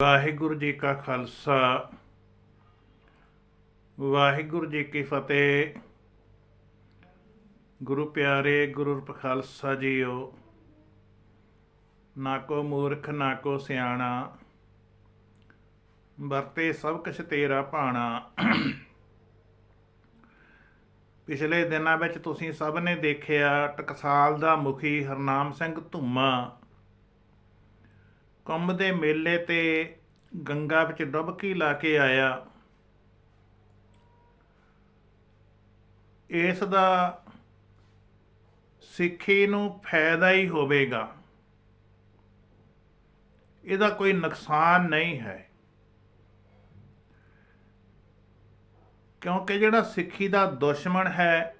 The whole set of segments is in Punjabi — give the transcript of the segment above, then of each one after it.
ਵਾਹਿਗੁਰੂ ਜੀ ਕਾ ਖਾਲਸਾ। ਵਾਹਿਗੁਰੂ ਜੀ ਕੀ ਫਤਿਹ। ਗੁਰੂ ਪਿਆਰੇ, ਗੁਰੂ ਖਾਲਸਾ ਜੀਓ। ਨਾ ਕੋ ਮੂਰਖ, ਨਾ ਕੋ ਸਿਆਣਾ। ਵਰਤੇ ਸਭ ਕੁਛ ਤੇਰਾ ਭਾਣਾ। ਪਿਛਲੇ ਦਿਨਾਂ ਵਿੱਚ ਤੁਸੀਂ ਸਭ ਨੇ ਦੇਖਿਆ ਟਕਸਾਲ ਦਾ ਮੁਖੀ ਹਰਨਾਮ ਸਿੰਘ ਧੁੰਮਾ। ਕੁੰਭ ਦੇ ਮੇਲੇ ਤੇ ਗੰਗਾ ਵਿੱਚ ਡੁੱਬਕੀ ਲਾ ਕੇ ਆਇਆ। ਇਸ ਦਾ ਸਿੱਖੀ ਨੂੰ ਫਾਇਦਾ ਹੀ ਹੋਵੇਗਾ। ਇਹਦਾ ਕੋਈ ਨੁਕਸਾਨ ਨਹੀਂ ਹੈ। ਕਿਉਂਕਿ ਜਿਹੜਾ ਸਿੱਖੀ ਦਾ ਦੁਸ਼ਮਣ ਹੈ,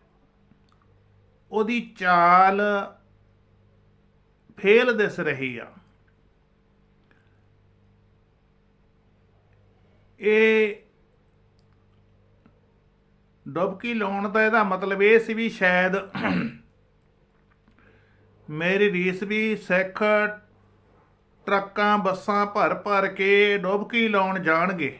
ਉਹਦੀ ਚਾਲ ਫੇਲ ਦਿਸ ਰਹੀ ਆ। ਇਹ ਡੁਬਕੀ ਲਾਉਣ ਦਾ ਇਹਦਾ ਮਤਲਬ ਇਹ ਸੀ ਵੀ ਸ਼ਾਇਦ ਮੇਰੀ ਰੀਸ ਵੀ ਸਿੱਖ ਟਰੱਕਾਂ, ਬੱਸਾਂ ਭਰ ਭਰ ਕੇ ਡੁਬਕੀ ਲਾਉਣ ਜਾਣਗੇ।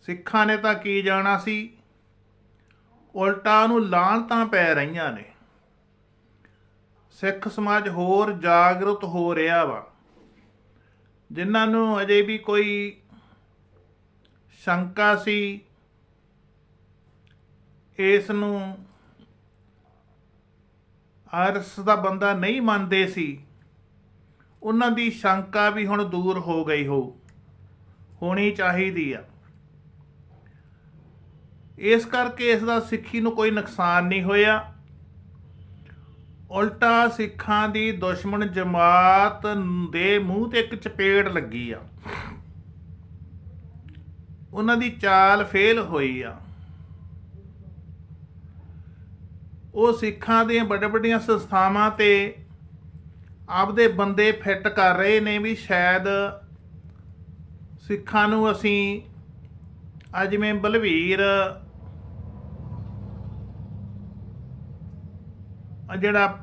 ਸਿੱਖਾਂ ਨੇ ਤਾਂ ਕੀ ਜਾਣਾ ਸੀ? ਉਲਟਾ ਨੂੰ ਲਾਹਣਤਾਂ ਪੈ ਰਹੀਆਂ ਨੇ। ਸਿੱਖ ਸਮਾਜ ਹੋਰ ਜਾਗਰੂਕ ਹੋ ਰਿਹਾ ਵਾ। ਜਿਨ੍ਹਾਂ ਨੂੰ ਅਜੇ ਵੀ ਕੋਈ ਸ਼ੰਕਾ ਸੀ, ਇਸ ਨੂੰ ਅਰਸ ਦਾ ਬੰਦਾ ਨਹੀਂ ਮੰਨਦੇ ਸੀ, ਉਹਨਾਂ ਦੀ ਸ਼ੰਕਾ ਵੀ ਹੁਣ ਦੂਰ ਹੋ ਗਈ ਹੋ, ਹੋਣੀ ਚਾਹੀਦੀ ਆ। ਇਸ ਕਰਕੇ ਇਸ ਦਾ ਸਿੱਖੀ ਨੂੰ ਕੋਈ ਨੁਕਸਾਨ ਨਹੀਂ ਹੋਇਆ। ਉਲਟਾ ਸਿੱਖਾਂ ਦੀ ਦੁਸ਼ਮਣ ਜਮਾਤ ਦੇ ਮੂੰਹ ਤੇ ਇੱਕ ਚਪੇੜ ਲੱਗੀ ਆ। ਉਹਨਾਂ ਦੀ ਚਾਲ ਫੇਲ ਹੋਈ ਆ। ਉਹ ਸਿੱਖਾਂ ਦੀਆਂ ਵੱਡੇ ਵੱਡੀਆਂ ਸੰਸਥਾਵਾਂ ਤੇ ਆਪਦੇ ਬੰਦੇ ਫਿੱਟ ਕਰ ਰਹੇ ਨੇ ਵੀ ਸ਼ਾਇਦ ਸਿੱਖਾਂ ਨੂੰ ਅਸੀਂ, ਅੱਜ ਜਿਵੇਂ ਬਲਵੀਰ ਜਿਹੜਾ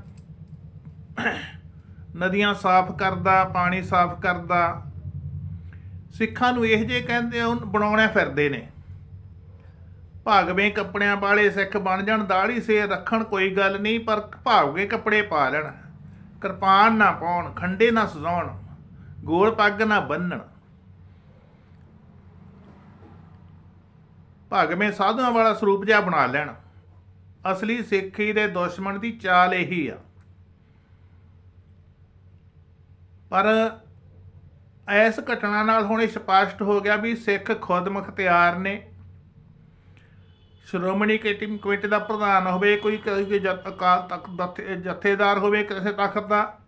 ਨਦੀਆਂ ਸਾਫ਼ ਕਰਦਾ, ਪਾਣੀ ਸਾਫ਼ ਕਰਦਾ, ਸਿੱਖਾਂ ਨੂੰ ਇਹ ਜੇ ਕਹਿੰਦੇ ਉਹ ਬਣਾਉਣੇ ਫਿਰਦੇ ਨੇ। ਭਾਗਵੇਂ ਕੱਪੜਿਆਂ ਵਾਲੇ, ਸਿੱਖ ਬਣ ਜਾਣ ਦਾੜੀ ਸੇ ਰੱਖਣ, ਕੋਈ ਗੱਲ ਨਹੀਂ, ਪਰ ਭਾਗਵੇਂ ਕੱਪੜੇ ਪਾ ਲੈਣ। ਕਿਰਪਾਨ ਨਾ ਪਾਉਣ, ਖੰਡੇ ਨਾ ਸਜਾਉਣ, ਗੋਲ ਪੱਗ ਨਾ ਬੰਨਣ। ਭਾਗਵੇਂ ਸਾਧੂਆਂ ਵਾਲਾ ਸਰੂਪ ਜਿਹਾ ਬਣਾ ਲੈਣ। ਅਸਲੀ ਸਿੱਖੀ ਦੇ ਦੁਸ਼ਮਣ ਦੀ ਚਾਲ ਇਹੀ ਆ। ਪਰ ਇਸ ਘਟਨਾ ਨਾਲ ਹੁਣ ਇਹ ਸਪਸ਼ਟ ਹੋ ਗਿਆ ਵੀ ਸਿੱਖ ਖੁਦ ਮੁਖਤਿਆਰ ਨੇ। ਸ਼੍ਰੋਮਣੀ ਕਮੇਟੀ ਕਮੇਟੀ ਦਾ ਪ੍ਰਧਾਨ ਹੋਵੇ, ਕੋਈ ਕੋਈ ਅਕਾਲ ਤਖਤ ਜਥੇਦਾਰ ਹੋਵੇ, ਕਿਸੇ ਤਖਤ ਦਾ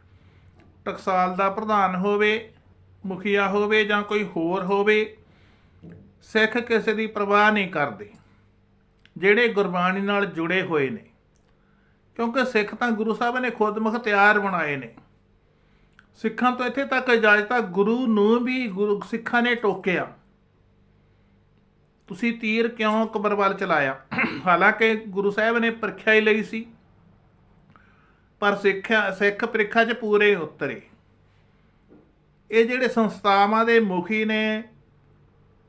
ਟਕਸਾਲ ਦਾ ਪ੍ਰਧਾਨ ਹੋਵੇ, ਮੁਖੀਆ ਹੋਵੇ ਜਾਂ ਕੋਈ ਹੋਰ ਹੋਵੇ, ਸਿੱਖ ਕਿਸੇ ਦੀ ਪਰਵਾਹ ਨਹੀਂ ਕਰਦੇ। ਜਿਹੜੇ ਗੁਰਬਾਣੀ ਨਾਲ ਜੁੜੇ ਹੋਏ ਨੇ। ਕਿਉਂਕਿ ਸਿੱਖ ਤਾਂ ਗੁਰੂ ਸਾਹਿਬ ਨੇ ਖੁਦ ਮੁਖਤਿਆਰ ਬਣਾਏ ਨੇ। ਸਿੱਖਾਂ ਤੋਂ ਇੱਥੇ ਤੱਕ ਇਜਾਜ਼ਤ ਗੁਰੂ ਨੂੰ ਵੀ ਗੁਰੂ ਸਿੱਖਾਂ ਨੇ ਟੋਕਿਆ। ਤੁਸੀਂ ਤੀਰ ਕਿਉਂ ਕਬਰਵਾਲ ਚਲਾਇਆ? ਹਾਲਾਂਕਿ ਗੁਰੂ ਸਾਹਿਬ ਨੇ ਪ੍ਰੀਖਿਆ ਹੀ ਲਈ ਸੀ। ਪਰ ਸਿੱਖਿਆ ਸਿੱਖ ਪ੍ਰੀਖਿਆ 'ਚ ਪੂਰੇ ਉਤਰੇ। ਇਹ ਜਿਹੜੇ ਸੰਸਥਾਵਾਂ ਦੇ ਮੁਖੀ ਨੇ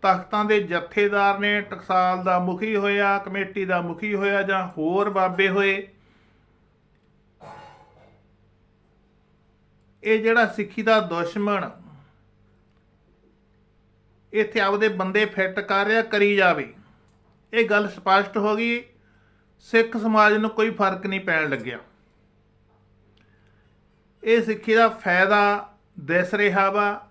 ਤਖਤਾਂ ਦੇ ਜਥੇਦਾਰ ਨੇ ਟਕਸਾਲ ਦਾ ਮੁਖੀ ਹੋਇਆ, ਕਮੇਟੀ ਦਾ ਮੁਖੀ ਹੋਇਆ ਜਾਂ ਹੋਰ ਬਾਬੇ ਹੋਏ। ਇਹ ਜਿਹੜਾ ਸਿੱਖੀ ਦਾ ਦੁਸ਼ਮਣ, ਇੱਥੇ ਆਪਦੇ ਬੰਦੇ ਫਿੱਟ ਕਰ ਰਿਹਾ, ਕਰੀ ਜਾਵੇ। ਇਹ ਗੱਲ ਸਪਸ਼ਟ ਹੋ ਗਈ। ਸਿੱਖ ਸਮਾਜ ਨੂੰ ਕੋਈ ਫ਼ਰਕ ਨਹੀਂ ਪੈਣ ਲੱਗਿਆ। ਇਹ ਸਿੱਖੀ ਦਾ ਫਾਇਦਾ ਦਿਸ ਰਿਹਾ ਵਾ।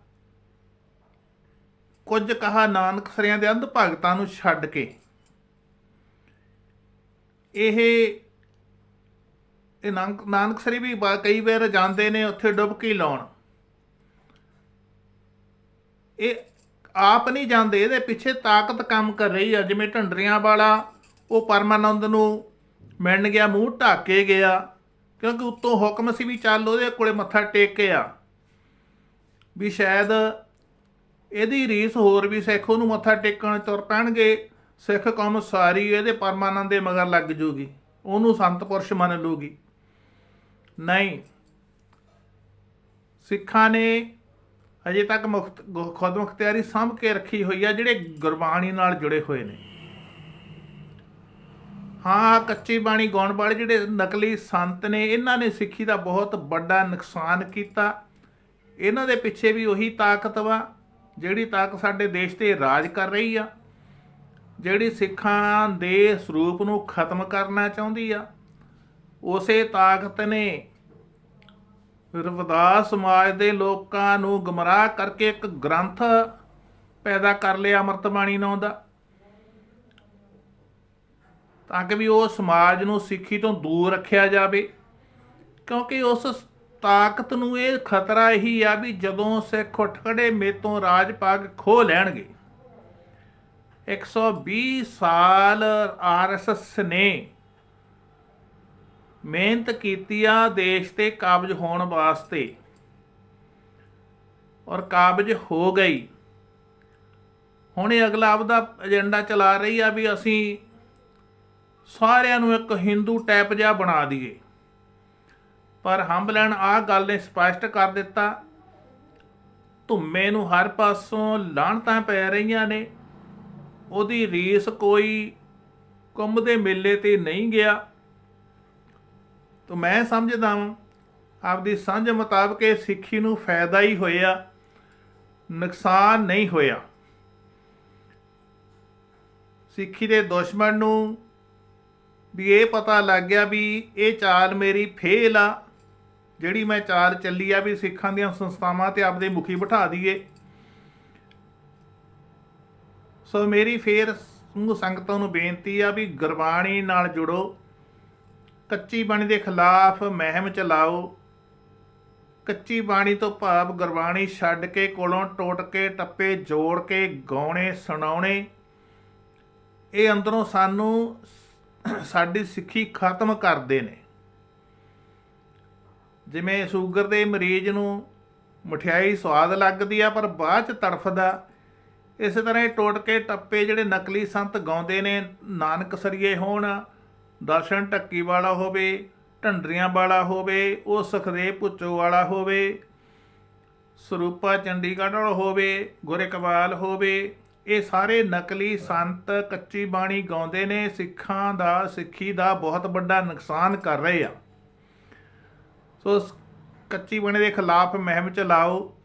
ਕੁਝ ਕਹਾ ਨਾਨਕ ਸਰਿਆਂ ਦੇ ਅੰਧ ਭਗਤਾਂ ਨੂੰ ਛੱਡ ਕੇ। ਇਹ ਇਹ ਨਾਨਕ ਨਾਨਕ ਸਰੀ ਵੀ ਕਈ ਵਾਰ ਜਾਂਦੇ ਨੇ ਉੱਥੇ ਡੁਬਕੀ ਲਾਉਣ। ਇਹ ਆਪ ਨਹੀਂ ਜਾਂਦੇ, ਇਹਦੇ ਪਿੱਛੇ ਤਾਕਤ ਕੰਮ ਕਰ ਰਹੀ ਆ, ਜਿਵੇਂ ਢੰਡਰੀਆਂ ਵਾਲਾ, ਉਹ ਪਰਮਾਨੰਦ ਨੂੰ ਮਿਲਣ ਗਿਆ, ਮੂੰਹ ਢੱਕ ਕੇ ਗਿਆ, ਕਿਉਂਕਿ ਉੱਤੋਂ ਹੁਕਮ ਸੀ ਵੀ ਚੱਲ ਉਹਦੇ ਕੋਲੇ ਮੱਥਾ ਟੇਕ ਕੇ ਆ। ਵੀ ਸ਼ਾਇਦ ਇਹਦੀ ਰੀਸ ਹੋਰ ਵੀ ਸਿੱਖ, ਉਹਨੂੰ ਮੱਥਾ ਟੇਕਣ ਤੁਰ ਪੈਣਗੇ। ਸਿੱਖ ਕੌਮ ਸਾਰੀ ਇਹਦੇ ਪਰਮਾਨੰਦ ਦੇ ਮਗਰ ਲੱਗ ਜੂਗੀ। ਉਹਨੂੰ ਸੰਤ ਪੁਰਸ਼ ਮੰਨ ਲੂਗੀ। ਨਹੀਂ। ਸਿੱਖਾਂ ਨੇ ਅਜੇ ਤੱਕ ਮੁਖਤ, ਗੁ- ਖੁਦ ਮੁਖਤਿਆਰੀ ਸਾਂਭ ਕੇ ਰੱਖੀ ਹੋਈ ਆ, ਜਿਹੜੇ ਗੁਰਬਾਣੀ ਨਾਲ ਜੁੜੇ ਹੋਏ ਨੇ। ਹਾਂ ਕੱਚੀ ਬਾਣੀ ਗਾਉਣ ਵਾਲੇ ਜਿਹੜੇ ਨਕਲੀ ਸੰਤ ਨੇ, ਇਹਨਾਂ ਨੇ ਸਿੱਖੀ ਦਾ ਬਹੁਤ ਵੱਡਾ ਨੁਕਸਾਨ ਕੀਤਾ। ਇਹਨਾਂ ਦੇ ਪਿੱਛੇ ਵੀ ਉਹੀ ਤਾਕਤ ਵਾ। ਜਿਹੜੀ ਤਾਕਤ ਸਾਡੇ ਦੇਸ਼ ਤੇ ਰਾਜ ਕਰ ਰਹੀ ਆ, ਜਿਹੜੀ ਸਿੱਖਾਂ ਦੇ ਸਰੂਪ ਨੂੰ ਖਤਮ ਕਰਨਾ ਚਾਹੁੰਦੀ ਆ, ਉਸੇ ਤਾਕਤ ਨੇ ਰਵਦਾਸ ਸਮਾਜ ਦੇ ਲੋਕਾਂ ਨੂੰ ਗਮਰਾਹ ਕਰਕੇ ਇੱਕ ਗ੍ਰੰਥ ਪੈਦਾ ਕਰ ਲਿਆ ਅੰਮ੍ਰਿਤਬਾਣੀ ਨਾਂ ਦਾ। ਤਾਂ ਕਿ ਵੀ ਉਹ ਸਮਾਜ ਨੂੰ ਸਿੱਖੀ ਤੋਂ ਦੂਰ ਰੱਖਿਆ ਜਾਵੇ, ਕਿਉਂਕਿ ਉਸ ਤਾਕਤ ਨੂੰ ਇਹ ਖਤਰਾ ਹੀ ਆ ਵੀ ਜਦੋਂ ਸਿੱਖ ਉੱਠ ਖੜੇ ਮੇਤੋਂ ਰਾਜ ਪਾਗ ਖੋ ਲੈਣਗੇ। 120 ਸਾਲ ਆਰਐਸਐਸ ਨੇ ਮਿਹਨਤ ਕੀਤੀ ਆ ਦੇਸ਼ ਤੇ ਕਾਬਜ ਹੋਣ ਵਾਸਤੇ ਔਰ ਕਾਬਜ ਹੋ ਗਈ। ਹੁਣ ਇਹ ਅਗਲਾ ਆਪਦਾ ਏਜੰਡਾ ਚਲਾ ਰਹੀ ਆ ਵੀ ਅਸੀਂ ਸਾਰਿਆਂ ਨੂੰ ਇੱਕ ਹਿੰਦੂ ਟੈਪ ਜਿਹਾ ਬਣਾ ਦਈਏ। ਪਰ ਹੰਬਲਨ ਆਹ ਗੱਲ ਨੇ ਸਪਸ਼ਟ ਕਰ ਦਿੱਤਾ। ਧੁੰਮੇ ਨੂੰ ਹਰ ਪਾਸੋਂ ਲਾਹਣਤਾਂ ਪੈ ਰਹੀਆਂ ਨੇ। ਉਹਦੀ ਰੀਸ ਕੋਈ ਕੁੰਭ ਦੇ ਮੇਲੇ ਤੇ ਨਹੀਂ ਗਿਆ। ਤਾਂ ਮੈਂ ਸਮਝਦਾ ਹਾਂ ਆਪਦੀ ਸਾਂਝ ਮੁਤਾਬਕ ਇਹ ਸਿੱਖੀ ਨੂੰ ਫਾਇਦਾ ਹੀ ਹੋਇਆ, ਨੁਕਸਾਨ ਨਹੀਂ ਹੋਇਆ। ਸਿੱਖੀ ਦੇ ਦੁਸ਼ਮਣ ਨੂੰ ਵੀ ਇਹ ਪਤਾ ਲੱਗ ਗਿਆ ਵੀ ਇਹ ਚਾਲ ਮੇਰੀ ਫੇਲ ਆ। ਜਿਹੜੀ ਮੈਂ ਚਾਲ ਚੱਲੀ ਆ ਵੀ ਸਿੱਖਾਂ ਦੀਆਂ ਸੰਸਥਾਵਾਂ ਤੇ ਆਪਦੇ ਮੁਖੀ ਬਿਠਾ ਦਈਏ। ਸੋ ਮੇਰੀ ਫੇਰ ਸਮੂਹ ਸੰਗਤਾਂ ਨੂੰ ਬੇਨਤੀ ਆ ਵੀ ਗੁਰਬਾਣੀ ਨਾਲ ਜੁੜੋ, ਕੱਚੀ ਬਾਣੀ ਦੇ ਖਿਲਾਫ ਮਹਿਮ ਚਲਾਓ। ਕੱਚੀ ਬਾਣੀ ਤੋਂ ਭਾਵ ਗੁਰਬਾਣੀ ਛੱਡ ਕੇ ਕੋਲੋਂ ਟੋਟ ਕੇ, ਟੱਪੇ ਜੋੜ ਕੇ ਗਾਉਣੇ, ਸੁਣਾਉਣੇ, ਇਹ ਅੰਦਰੋਂ ਸਾਨੂੰ ਸਾਡੀ ਸਿੱਖੀ ਖਤਮ ਕਰਦੇ ਨੇ। ਜਿਵੇਂ ਸ਼ੂਗਰ ਦੇ ਮਰੀਜ਼ ਨੂੰ ਮਠਿਆਈ ਸਵਾਦ ਲੱਗਦੀ ਆ, ਪਰ ਬਾਅਦ ਚ ਤੜਫਦਾ। ਇਸੇ ਤਰ੍ਹਾਂ ਇਹ ਟੋਟ ਟੱਪੇ ਜਿਹੜੇ ਨਕਲੀ ਸੰਤ ਗਾਉਂਦੇ ਨੇ, ਨਾਨਕ ਸਰੀਏ ਹੋਣ, ਦਰਸ਼ਨ ਟੱਕੀ ਵਾਲਾ ਹੋਵੇ, ਢੰਡਰੀਆਂ ਵਾਲਾ ਹੋਵੇ, ਉਹ ਸੁਖਦੇਵ ਪੁੱਚੋ ਵਾਲਾ ਹੋਵੇ, ਸਰੂਪਾ ਚੰਡੀਗੜ੍ਹ ਵਾਲਾ ਹੋਵੇ ਗੁਰਕਵਾਲ ਹੋਵੇ, ਇਹ ਸਾਰੇ ਨਕਲੀ ਸੰਤ ਕੱਚੀ ਬਾਣੀ ਗਾਉਂਦੇ ਨੇ, ਸਿੱਖਾਂ ਦਾ, ਸਿੱਖੀ ਦਾ ਬਹੁਤ ਵੱਡਾ ਨੁਕਸਾਨ ਕਰ ਰਹੇ ਆ। ਸੋ ਕੱਚੀ ਬਣੇ ਦੇ ਖਿਲਾਫ ਮਹਿਮ ਚਲਾਓ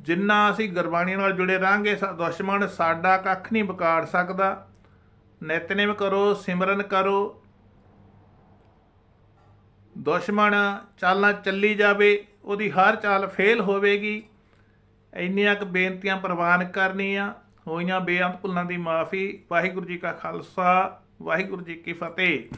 ਜਿੰਨਾ ਅਸੀਂ ਗੁਰਬਾਣੀ ਨਾਲ ਜੁੜੇ ਰਾਂਗੇ ਦੁਸ਼ਮਣ ਸਾਡਾ ਕੱਖ ਨਹੀਂ ਵਿਗਾੜ ਸਕਦਾ। ਨਿਤਨੇਮ ਕਰੋ, ਸਿਮਰਨ ਕਰੋ। ਦੁਸ਼ਮਣ ਚਾਲਾਂ ਚੱਲੀ ਜਾਵੇ, ਉਹਦੀ ਹਰ ਚਾਲ ਫੇਲ ਹੋਵੇਗੀ। ਇੰਨੀਆਂ ਕੁ ਬੇਨਤੀਆਂ ਪ੍ਰਵਾਨ ਕਰਨੀਆਂ, ਹੋਈਆਂ ਬੇਅੰਤ ਭੁੱਲਾਂ ਦੀ ਮਾਫੀ। ਵਾਹਿਗੁਰੂ ਜੀ ਕਾ ਖਾਲਸਾ, ਵਾਹਿਗੁਰੂ ਜੀ ਕੀ ਫਤਿਹ।